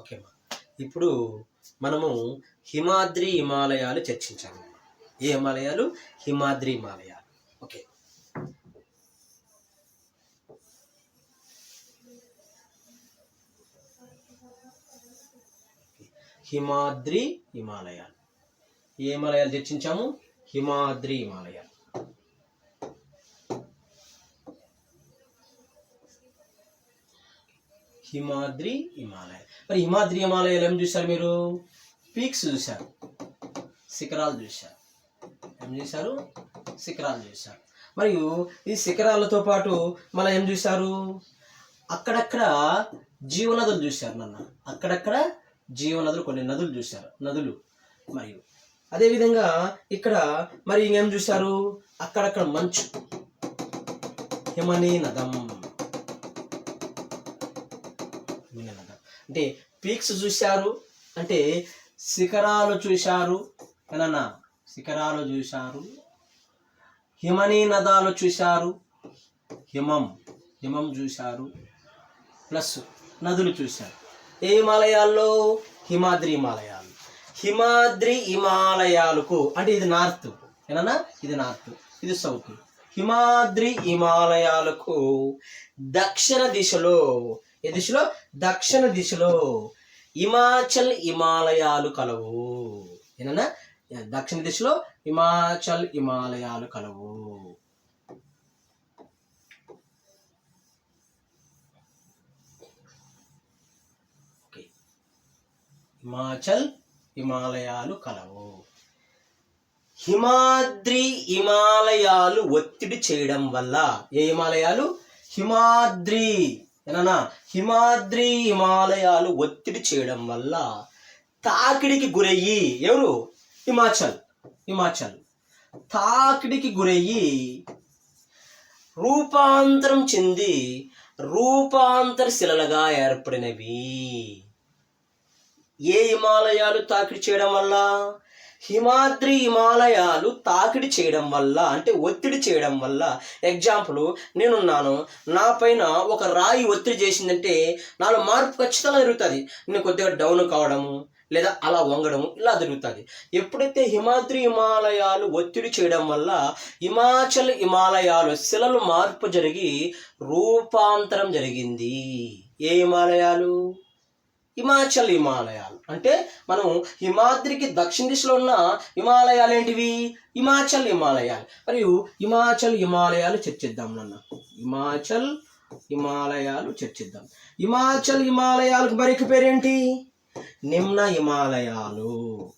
ఓకేమా ఇప్పుడు మనము హిమాద్రి హిమాలయాలు చర్చించాము ఏ హిమాలయాలు? హిమాద్రి హిమాలయాలు. ఓకే. హిమాద్రి హిమాలయాలు. ఏ హిమాలయాలు చర్చించాము? హిమాద్రి హిమాలయాలు. హిమాద్రి హిమాలయ. మరి హిమాద్రి హిమాలయాలు ఏం చూశారు మీరు? పీక్స్ చూశారు. శిఖరాలు చూశారు. ఏం చూశారు? శిఖరాలు చూశారు. మరియు ఈ శిఖరాలతో పాటు మళ్ళీ ఏం చూశారు? అక్కడక్కడ జీవనదులు చూశారు నన్న. అక్కడక్కడ జీవనదులు కొన్ని నదులు చూశారు. నదులు మరియు అదేవిధంగా ఇక్కడ మరి ఇంకేం చూశారు? అక్కడక్కడ మంచు. హిమనీ నదం అంటే పీక్స్ చూశారు అంటే శిఖరాలు చూశారు ఏనన్నా శిఖరాలు చూశారు హిమనీ నదాలు చూశారు హిమం హిమం చూశారు ప్లస్ నదులు చూశారు. ఏ హిమాలయాల్లో? హిమాద్రి హిమాలయాలు. హిమాద్రి హిమాలయాలకు అంటే ఇది నార్త్ ఏనన్నా ఇది నార్త్ ఇది సౌత్. హిమాద్రి హిమాలయాలకు దక్షిణ దిశలో ఏ దిశలో? దక్షిణ దిశలో. హిమాచల్ హిమాలయాలు కలవు. ఏనన్నా? దక్షిణ దిశలో హిమాచల్ హిమాలయాలు కలవు. హిమాచల్ హిమాలయాలు కలవు. హిమాద్రి హిమాలయాలు ఒత్తిడి చేయడం వల్ల ఏ హిమాలయాలు? హిమాద్రి ఏనా హిమాద్రి హిమాలయాలు ఒత్తిడి చేయడం వల్ల తాకిడికి గురయ్యి ఎవరు? హిమాచల్ హిమాచల్. తాకిడికి గురయ్యి రూపాంతరం చెంది రూపాంతర శిలలుగా ఏర్పడినవి. ఏ హిమాలయాలు తాకిడి చేయడం వల్ల? హిమాద్రి హిమాలయాలు తాకిడి చేయడం వల్ల అంటే ఒత్తిడి చేయడం వల్ల ఎగ్జాంపుల్ నేనున్నాను నా పైన ఒక రాయి ఒత్తిడి చేసిందంటే నాలో మార్పు ఖచ్చితంగా జరుగుతుంది. నేను కొద్దిగా డౌన్ కావడము లేదా అలా వంగడము ఇలా జరుగుతుంది. ఎప్పుడైతే హిమాద్రి హిమాలయాలు ఒత్తిడి చేయడం వల్ల హిమాచల్ హిమాలయాలు శిలలు మార్పు జరిగి రూపాంతరం జరిగింది. ఏ హిమాలయాలు? హిమాచల్ హిమాలయాలు. అంటే మనం హిమాద్రికి దక్షిణ దిశలో ఉన్న హిమాలయాలు ఏంటివి? హిమాచల్ హిమాలయాలు. మరియు హిమాచల్ హిమాలయాలు చర్చిద్దాం నాన్న. హిమాచల్ హిమాలయాలు చర్చిద్దాం. హిమాచల్ హిమాలయాలకు మరొక పేరేంటి? నిమ్న హిమాలయాలు.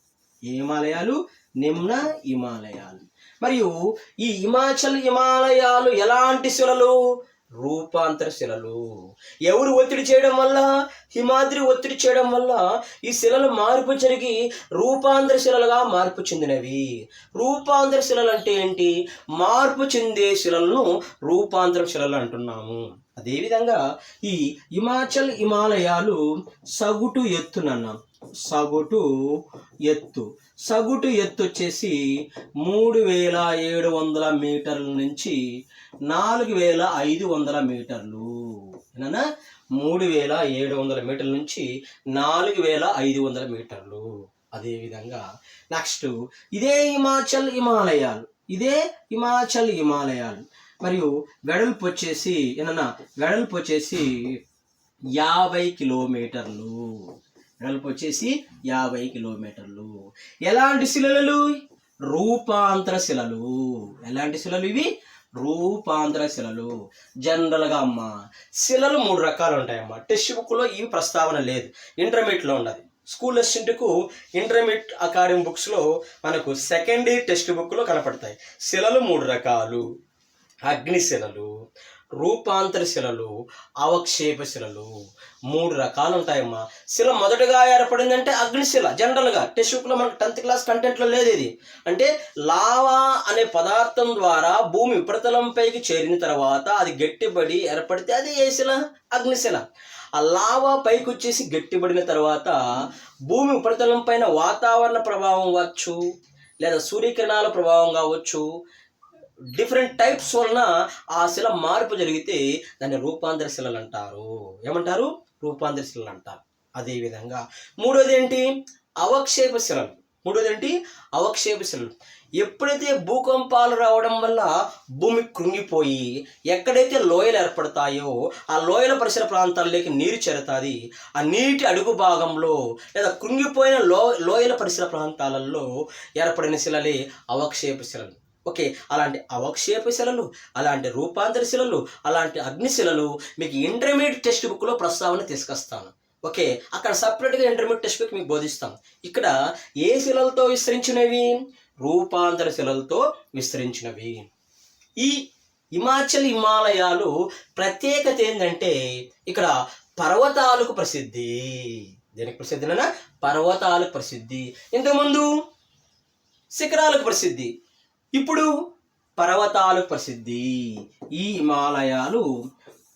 ఏ హిమాలయాలు? నిమ్న హిమాలయాలు. మరియు ఈ హిమాచల్ హిమాలయాలు ఎలాంటి శిలలు? రూపాంతర శిలలు. ఎవరు ఒత్తిడి చేయడం వల్ల? హిమాద్రి ఒత్తిడి చేయడం వల్ల ఈ శిలలు మార్పు జరిగి రూపాంతర శిలలుగా మార్పు చెందినవి. రూపాంతర శిలలు అంటే ఏంటి? మార్పు చెందే శిలలను రూపాంతర శిలలు అంటున్నాము. అదేవిధంగా ఈ హిమాచల్ హిమాలయాలు సగుటు ఎత్తునన్నాం. సగుటు ఎత్తు. సగుటు ఎత్తు వచ్చేసి మూడు వేల ఏడు వందల మీటర్ల నుంచి నాలుగు వేల ఐదు వందల మీటర్లు. ఏనా మూడు వేల ఏడు వందల మీటర్ల నుంచి నాలుగు వేల ఐదు వందల మీటర్లు. అదేవిధంగా నెక్స్ట్ ఇదే హిమాచల్ హిమాలయాలు. ఇదే హిమాచల్ హిమాలయాలు. మరియు వెడల్పు వచ్చేసి ఏమన్నా? వెడల్పు వచ్చేసి యాభై కిలోమీటర్లు. వెడల్పు వచ్చేసి యాభై కిలోమీటర్లు. ఎలాంటి శిలలు? రూపాంతర శిలలు. ఎలాంటి శిలలు ఇవి? రూపాంతర శిలలు. జనరల్గా అమ్మ శిలలు మూడు రకాలు ఉంటాయమ్మా. టెక్స్ట్ బుక్లో ఇవి ప్రస్తావన లేదు. ఇంటర్మీడియట్లో ఉన్నది. స్కూల్ అసిస్టెంట్కు ఇంటర్మీడియట్ అకాడమిక్ బుక్స్లో మనకు సెకండ్ ఇయర్ టెక్స్ట్ బుక్లో కనపడతాయి. శిలలు మూడు రకాలు. అగ్నిశిలలు రూపాంతర శిలలు అవక్షేప శిలలు మూడు రకాలు ఉంటాయమ్మా శిల మొదటగా ఏర్పడిందంటే అగ్నిశిల జనరల్గా టెషుక్లో బుక్లో మనకు టెన్త్ క్లాస్ కంటెంట్లో లేదు ఇది అంటే లావా అనే పదార్థం ద్వారా భూమి ఉపరితలంపైకి చేరిన తర్వాత అది గట్టిపడి ఏర్పడితే అది ఏ శిల? అగ్నిశిల. ఆ లావా పైకి వచ్చేసి గట్టిపడిన తర్వాత భూమి ఉపరితలం పైన వాతావరణ ప్రభావం కావచ్చు లేదా సూర్యకిరణాల ప్రభావం కావచ్చు డిఫరెంట్ టైప్స్ వలన ఆ శిల మార్పు జరిగితే దాన్ని రూపాంతర శిలలు అంటారు. ఏమంటారు? రూపాంతర శిలలు అంటారు. అదేవిధంగా మూడోది ఏంటి? అవక్షేప శిలలు. మూడోది ఏంటి? అవక్షేప శిలలు. ఎప్పుడైతే భూకంపాలు రావడం వల్ల భూమి కృంగిపోయి ఎక్కడైతే లోయలు ఏర్పడతాయో ఆ లోయల పరిసర ప్రాంతాల్లోకి నీరు చేరుతుంది. ఆ నీటి అడుగు భాగంలో లేదా కృంగిపోయిన లో లోయల పరిసర ప్రాంతాలలో ఏర్పడిన శిలలే అవక్షేప శిలలు. ఓకే అలాంటి అవక్షేప శిలలు అలాంటి రూపాంతర శిలలు అలాంటి అగ్నిశిలలు మీకు ఇంటర్మీడియట్ టెక్స్ట్ బుక్లో ప్రస్తావన తీసుకొస్తాను. ఓకే అక్కడ సపరేట్గా ఇంటర్మీడియట్ టెక్స్ట్ బుక్ మీకు బోధిస్తాం. ఇక్కడ ఏ శిలలతో విస్తరించినవి? రూపాంతర శిలలతో విస్తరించినవి. ఈ హిమాచల్ హిమాలయాలు ప్రత్యేకత ఏంటంటే ఇక్కడ పర్వతాలకు ప్రసిద్ధి. దేనికి ప్రసిద్ధి పర్వతాలకు ప్రసిద్ధి. ఇంతకుముందు శిఖరాలకు ప్రసిద్ధి. ఇప్పుడు పర్వతాలు ప్రసిద్ధి. ఈ హిమాలయాలు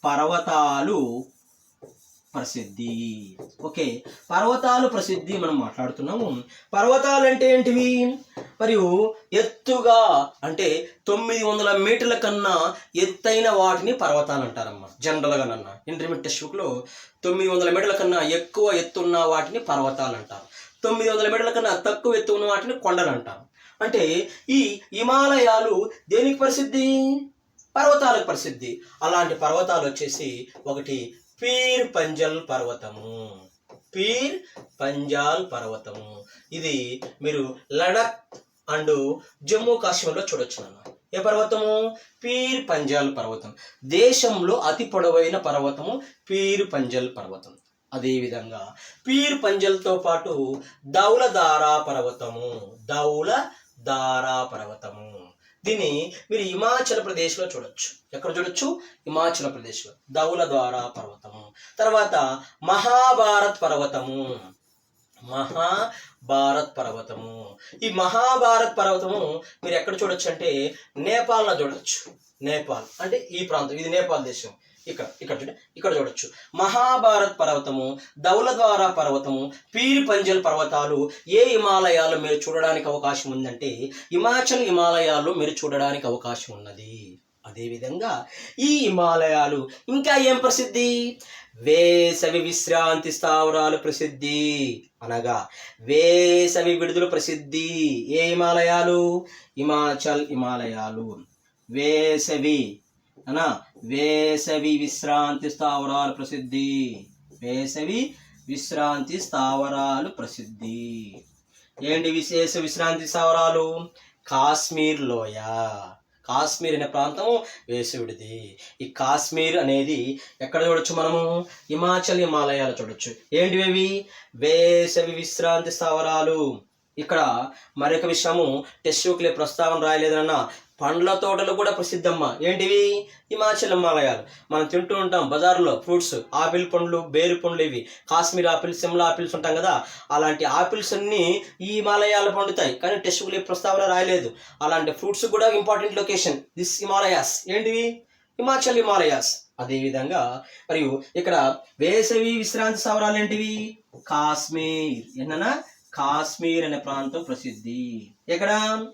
పర్వతాలు ప్రసిద్ధి. ఓకే పర్వతాలు ప్రసిద్ధి మనం మాట్లాడుతున్నాము. పర్వతాలు అంటే ఏంటివి? మరియు ఎత్తుగా అంటే తొమ్మిది వందల మీటర్ల కన్నా ఎత్తైన వాటిని పర్వతాలు అంటారమ్మా జనరల్గా నన్న. ఇంటర్మీడియట్ షూక్లో తొమ్మిది వందల మీటర్ల కన్నా ఎక్కువ ఎత్తున్న వాటిని పర్వతాలు అంటారు. తొమ్మిది వందల మీటర్ల కన్నా తక్కువ ఎత్తు ఉన్న వాటిని కొండలు అంటారు. అంటే ఈ హిమాలయాలు దేనికి ప్రసిద్ధి పర్వతాలకు ప్రసిద్ధి అలాంటి పర్వతాలు వచ్చేసి ఒకటి పీర్ పంజల్ పర్వతము. పీర్ పంజాల్ పర్వతము. ఇది మీరు లడక్ అండ్ జమ్మూ కాశ్మీర్లో చూడొచ్చు నాన్న. ఏ పర్వతము? పీర్ పంజాల్ పర్వతం. దేశంలో అతి పొడవైన పర్వతము పీర్ పంజల్ పర్వతం. అదేవిధంగా పీర్ పంజల్తో పాటు దౌలదారా పర్వతము. దౌల దారా పర్వతము దీన్ని మీరు హిమాచల్ ప్రదేశ్లో చూడొచ్చు. ఎక్కడ చూడొచ్చు? హిమాచల్ ప్రదేశ్లో. దౌల ద్వారా పర్వతము తర్వాత మహాభారత్ పర్వతము. మహాభారత్ పర్వతము. ఈ మహాభారత్ పర్వతము మీరు ఎక్కడ చూడొచ్చు అంటే నేపాల్లో చూడొచ్చు. నేపాల్. అంటే ఈ ప్రాంతం. ఇది నేపాల్ దేశం. ఇక్కడ ఇక్కడ చూడండి ఇక్కడ చూడొచ్చు. మహాభారత్ పర్వతము దౌలద్వారా పర్వతము పీరి పంజల్ పర్వతాలు ఏ హిమాలయాలు మీరు చూడడానికి అవకాశం ఉందంటే హిమాచల్ హిమాలయాలు మీరు చూడడానికి అవకాశం ఉన్నది. అదేవిధంగా ఈ హిమాలయాలు ఇంకా ఏం ప్రసిద్ధి? వేసవి విశ్రాంతి స్థావరాలు ప్రసిద్ధి. అనగా వేసవి విడుదల ప్రసిద్ధి ఏ హిమాలయాలు? హిమాచల్ హిమాలయాలు. వేసవి అనా? వేసవి విశ్రాంతి స్థావరాలు ప్రసిద్ధి. వేసవి విశ్రాంతి స్థావరాలు ప్రసిద్ధి. ఏంటి విశేష విశ్రాంతి స్థావరాలు? కాశ్మీర్ లోయ. కాశ్మీర్ అనే ప్రాంతం వేసవిడిది. ఈ కాశ్మీర్ అనేది ఎక్కడ చూడొచ్చు మనము? హిమాచల్ హిమాలయాలు చూడొచ్చు. ఏంటివి అవి వేసవి విశ్రాంతి స్థావరాలు. ఇక్కడ మరొక విషయము టెస్ట్ ప్రస్తావన రాయలేదన్న పండ్ల తోటలు కూడా ప్రసిద్ధమ్మ. ఏంటివి? హిమాచల్ హిమాలయాలు. మనం తింటూ ఉంటాం బజార్లో ఫ్రూట్స్ ఆపిల్ పండ్లు బేరు పండ్లు ఇవి. కాశ్మీర్ ఆపిల్స్ సిమ్లా ఆపిల్స్ ఉంటాం కదా అలాంటి ఆపిల్స్ అన్నీ ఈ హిమాలయాలు పండుతాయి. కానీ టెస్ట్ ప్రస్తావన రాయలేదు. అలాంటి ఫ్రూట్స్ కూడా ఇంపార్టెంట్ లొకేషన్. దిస్ హిమాలయాస్. ఏంటివి? హిమాచల్ హిమాలయాస్. అదేవిధంగా మరియు ఇక్కడ వేసవి విశ్రాంతి స్థావరాలు ఏంటివి? కాశ్మీర్. ఏంటన్నా కాశ్మీర్ అనే ప్రాంతం ప్రసిద్ధి. ఎక్కడ?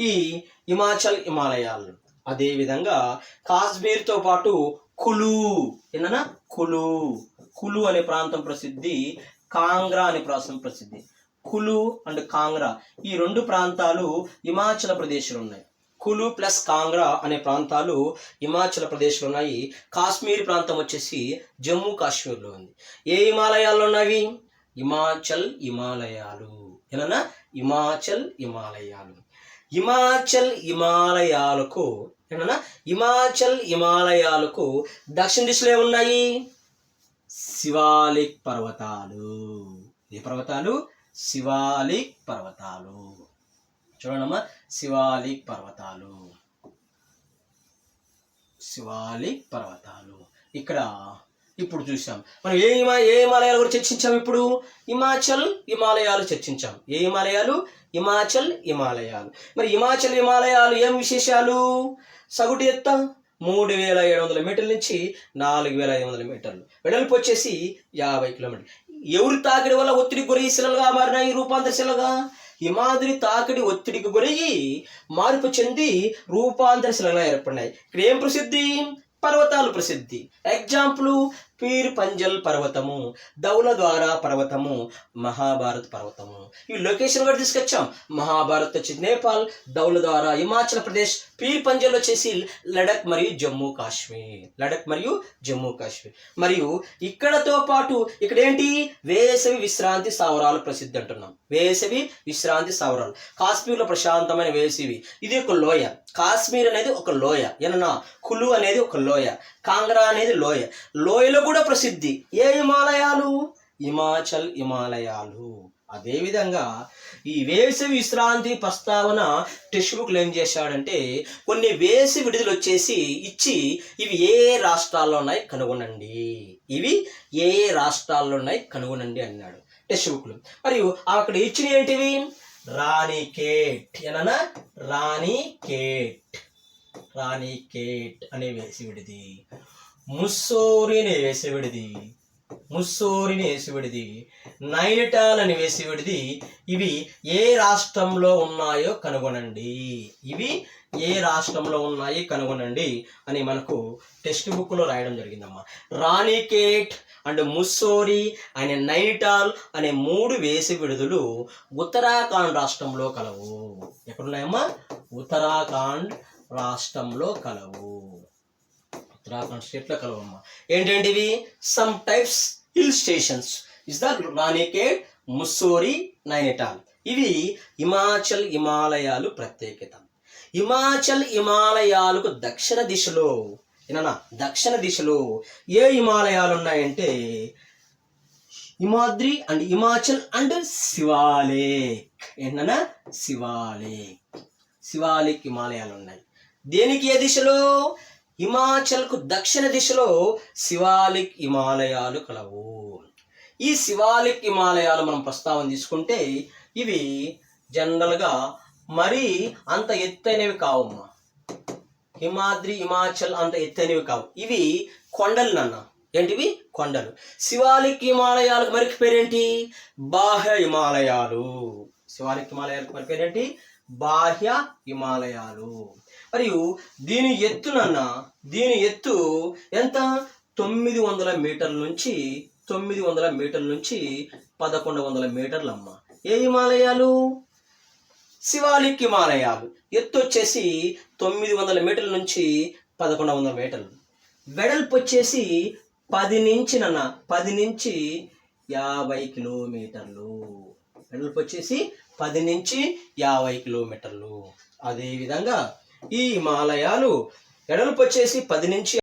ఈ హిమాచల్ హిమాలయాలు అదేవిధంగా కాశ్మీర్తో పాటు కులు. ఏంటన్నా కులు. కులు అనే ప్రాంతం ప్రసిద్ధి కాంగ్రా అనే ప్రాంతం ప్రసిద్ధి. కులు అండ్ కాంగ్రా ఈ రెండు ప్రాంతాలు హిమాచల్ ప్రదేశ్లో ఉన్నాయి. కులు ప్లస్ కాంగ్రా అనే ప్రాంతాలు హిమాచల్ ప్రదేశ్లో ఉన్నాయి. కాశ్మీర్ ప్రాంతం వచ్చేసి జమ్మూ కాశ్మీర్లో ఉంది. ఏ హిమాలయాల్లో ఉన్నవి? హిమాచల్ హిమాలయాలు. ఏమన్నా? హిమాచల్ హిమాలయాలు. హిమాచల్ హిమాలయాలకు ఏమన్నా? హిమాచల్ హిమాలయాలకు దక్షిణ దిశలో ఉన్నాయి శివాలిక్ పర్వతాలు. ఏ పర్వతాలు? శివాలిక్ పర్వతాలు. చూడండమ్మా శివాలిక్ పర్వతాలు. శివాలిక్ పర్వతాలు. ఇక్కడ ఇప్పుడు చూసాం మనం ఏ హిమా ఏ హిమాలయాల గురించి చర్చించాం ఇప్పుడు? హిమాచల్ హిమాలయాలు చర్చించాం. ఏ హిమాలయాలు? హిమాచల్ హిమాలయాలు. మరి హిమాచల్ హిమాలయాలు ఏం విశేషాలు? సగుటు ఎత్త మూడు వేల ఏడు వందల మీటర్ల నుంచి నాలుగు వేల ఐదు వందల మీటర్లు. వెడల్పు వచ్చేసి యాభై కిలోమీటర్లు ఎవరు తాకిడి వల్ల ఒత్తిడి గురయ్యి శిలలుగా మారినాయి? రూపాంతర శిలగా హిమాద్రి తాకిడి ఒత్తిడికి గురయ్యి మార్పు చెంది రూపాంతర శిలగా ఏర్పడినాయి. ఇక్కడ ఏం ప్రసిద్ధి? పర్వతాలు ప్రసిద్ధి. ఎగ్జాంపుల్ పీర్ పంజల్ పర్వతము ధౌలద్వారా పర్వతము మహాభారత్ పర్వతము. ఈ లొకేషన్ కూడా తీసుకొచ్చాం. మహాభారత్ వచ్చి నేపాల్ ధౌలద్వారా హిమాచల్ ప్రదేశ్ పీర్ పంజల్ వచ్చేసి లడక్ మరియు జమ్మూ కాశ్మీర్. లడక్ మరియు జమ్మూ కాశ్మీర్. మరియు ఇక్కడతో పాటు ఇక్కడ ఏంటి వేసవి విశ్రాంతి స్థావరాలు ప్రసిద్ధి అంటున్నాం. వేసవి విశ్రాంతి స్థావరాలు. కాశ్మీర్లో ప్రశాంతమైన వేసవి. ఇది ఒక లోయ. కాశ్మీర్ అనేది ఒక లోయ. ఏనన్నా? కులు అనేది ఒక లోయ. కాంగ్రా అనేది లోయ. లోయలో కూడా ప్రసిద్ధి. ఏ హిమాలయాలు? హిమాచల్ హిమాలయాలు. అదేవిధంగా ఈ వేసవి విశ్రాంతి ప్రస్తావన టెక్స్ట్ బుక్లో ఏం చేశాడంటే కొన్ని వేసి విడుదల వచ్చేసి ఇచ్చి ఇవి ఏ రాష్ట్రాల్లో ఉన్నాయి కనుగొనండి. ఇవి ఏ ఏ రాష్ట్రాల్లో ఉన్నాయి కనుగొనండి అన్నాడు టెక్స్ట్ బుక్లు మరియు అక్కడ ఇచ్చిన ఏంటివి? రాణి కేట్ ఏనన్నా? రాణి కేట్ రాణి కేట్ అనే వేసి విడిది. ముస్సోరిని వేసేవిడిది. ముస్సోరిని వేసివిడిది. నైనిటాల్ అని వేసివిడిది. ఇవి ఏ రాష్ట్రంలో ఉన్నాయో కనుగొనండి. ఇవి ఏ రాష్ట్రంలో ఉన్నాయి కనుగొనండి అని మనకు టెక్స్ట్ బుక్లో రాయడం జరిగిందమ్మా. రాణికేట్ అండ్ ముస్సోరి అనే నైనిటాల్ అనే మూడు వేసి విడుదలు ఉత్తరాఖండ్ రాష్ట్రంలో కలవు. ఎక్కడున్నాయమ్మా? ఉత్తరాఖండ్ రాష్ట్రంలో కలవు. ఉత్తరాఖండ్ స్టేట్లో కలవమ్మ. ఏంటంటివి some types hill stations is the Ranikhet Mussoorie Nainital ఇవి హిమాచల్ హిమాలయాలు ప్రత్యేకత. హిమాచల్ హిమాలయాలకు దక్షిణ దిశలో ఏనా దక్షిణ దిశలో ఏ హిమాలయాలు ఉన్నాయంటే హిమాద్రి అండ్ హిమాచల్ అండ్ శివాలేక్. ఏంటన్నా? శివాలేక్. శివాలిక్ హిమాలయాలు ఉన్నాయి దేనికి ఏ దిశలో? హిమాచల్కు దక్షిణ దిశలో శివాలిక్ హిమాలయాలు కలవు. ఈ శివాలిక్ హిమాలయాలు మనం ప్రస్తావన తీసుకుంటే ఇవి జనరల్గా మరీ అంత ఎత్తైనవి కావమ్మా. హిమాద్రి హిమాచల్ అంత ఎత్తైనవి కావు. ఇవి కొండలు నన్న. ఏంటివి? కొండలు. శివాలిక్ హిమాలయాలకు మరికి పేరేంటి? బాహ్య హిమాలయాలు. శివాలిక్ హిమాలయాలకు మరి పేరేంటి? బాహ్య హిమాలయాలు. మరియు దీని ఎత్తునన్న దీని ఎత్తు ఎంత? తొమ్మిది వందల మీటర్ల నుంచి తొమ్మిది వందల మీటర్ల నుంచి పదకొండు వందల మీటర్లు అమ్మ ఏ హిమాలయాలు? శివాలిక్ హిమాలయాలు. ఎత్తు వచ్చేసి తొమ్మిది వందల మీటర్ల నుంచి పదకొండు వందల మీటర్లు. వెడల్పు వచ్చేసి పది నుంచి నన్న పది నుంచి యాభై కిలోమీటర్లు. వెడల్పు వచ్చేసి పది నుంచి యాభై కిలోమీటర్లు. అదేవిధంగా ఈ హిమాలయాలు వెడల్పు వచ్చేసి పది నుంచి